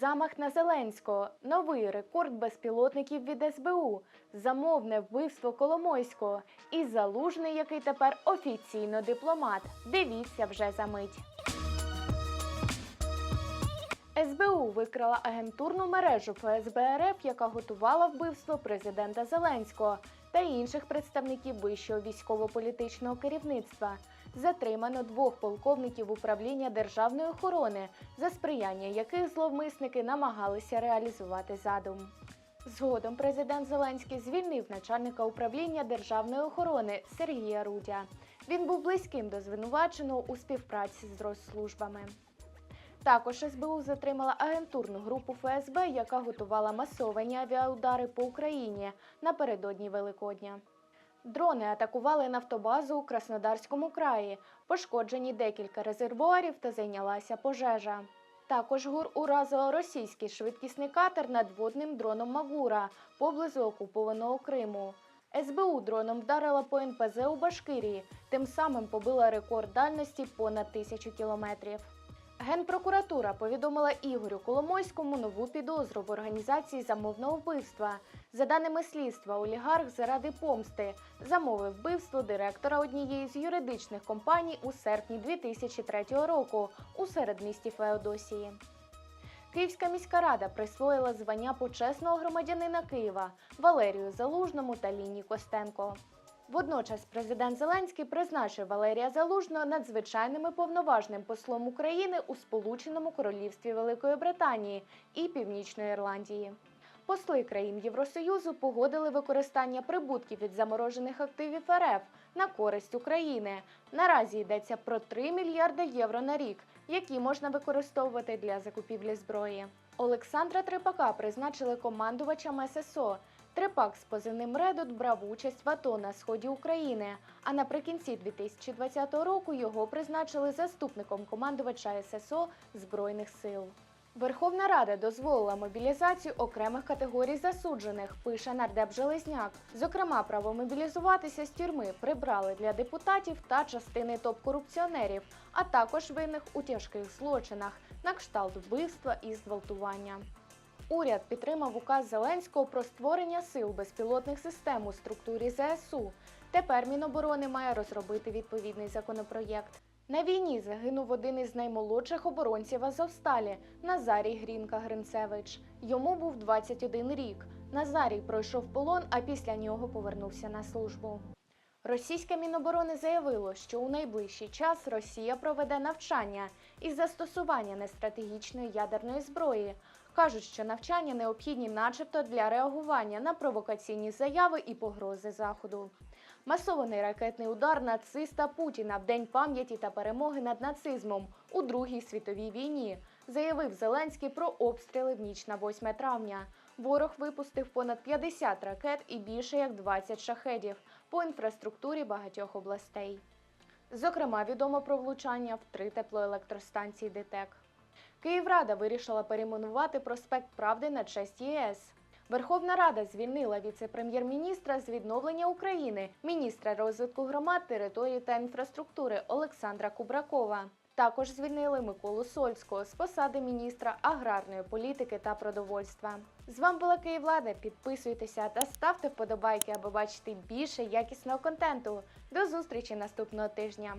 Замах на Зеленського, новий рекорд безпілотників від СБУ, замовне вбивство Коломойського і залужний, який тепер офіційно дипломат. Дивіться вже за мить. СБУ викрала агентурну мережу ФСБ РФ, яка готувала вбивство президента Зеленського та інших представників вищого військово-політичного керівництва. Затримано двох полковників управління державної охорони, за сприяння яких зловмисники намагалися реалізувати задум. Згодом президент Зеленський звільнив начальника управління державної охорони Сергія Рудя. Він був близьким до звинуваченого у співпраці з розслужбами. Також СБУ затримала агентурну групу ФСБ, яка готувала масовані авіаудари по Україні напередодні Великодня. Дрони атакували нафтобазу у Краснодарському краї, пошкоджені декілька резервуарів та зайнялася пожежа. Також ГУР уразила російський швидкісний катер над водним дроном Магура поблизу окупованого Криму. СБУ дроном вдарила по НПЗ у Башкирії, тим самим побила рекорд дальності понад тисячу кілометрів. Генпрокуратура повідомила Ігорю Коломойському нову підозру в організації замовного вбивства. За даними слідства, олігарх заради помсти замовив вбивство директора однієї з юридичних компаній у серпні 2003 року у середмісті Феодосії. Київська міська рада присвоїла звання почесного громадянина Києва Валерію Залужному та Ліні Костенко. Водночас президент Зеленський призначив Валерія Залужного надзвичайним і повноважним послом України у Сполученому Королівстві Великої Британії і Північної Ірландії. Посли країн Євросоюзу погодили використання прибутків від заморожених активів РФ на користь України. Наразі йдеться про 3 мільярди євро на рік, які можна використовувати для закупівлі зброї. Олександра Трипака призначили командувачем ССО. Трипак з позивним Редут брав участь в АТО на сході України. А наприкінці 2020 року його призначили заступником командувача ССО Збройних сил. Верховна Рада дозволила мобілізацію окремих категорій засуджених, пише нардеп Железняк. Зокрема, право мобілізуватися з тюрми прибрали для депутатів та частини топ-корупціонерів, а також винних у тяжких злочинах на кшталт вбивства і зґвалтування. Уряд підтримав указ Зеленського про створення сил безпілотних систем у структурі ЗСУ. Тепер Міноборони має розробити відповідний законопроєкт. На війні загинув один із наймолодших оборонців Азовсталі Назарій Грінка Гринцевич. Йому був 21 рік. Назарій пройшов полон, а після нього повернувся на службу. Російське Міноборони заявило, що у найближчий час Росія проведе навчання із застосування нестратегічної ядерної зброї. Кажуть, що навчання необхідні, начебто, для реагування на провокаційні заяви і погрози Заходу. Масований ракетний удар нациста Путіна в день пам'яті та перемоги над нацизмом у Другій світовій війні, заявив Зеленський про обстріли в ніч на 8 травня. Ворог випустив понад 50 ракет і більше як 20 шахедів по інфраструктурі багатьох областей. Зокрема, відомо про влучання в три теплоелектростанції ДТЕК. Київрада вирішила перейменувати проспект Правди на честь ЄС. Верховна Рада звільнила віце-прем'єр-міністра з відновлення України, міністра розвитку громад, території та інфраструктури Олександра Кубракова. Також звільнили Миколу Сольського з посади міністра аграрної політики та продовольства. З вами була Київлада. Підписуйтеся та ставте вподобайки, аби бачити більше якісного контенту. До зустрічі наступного тижня.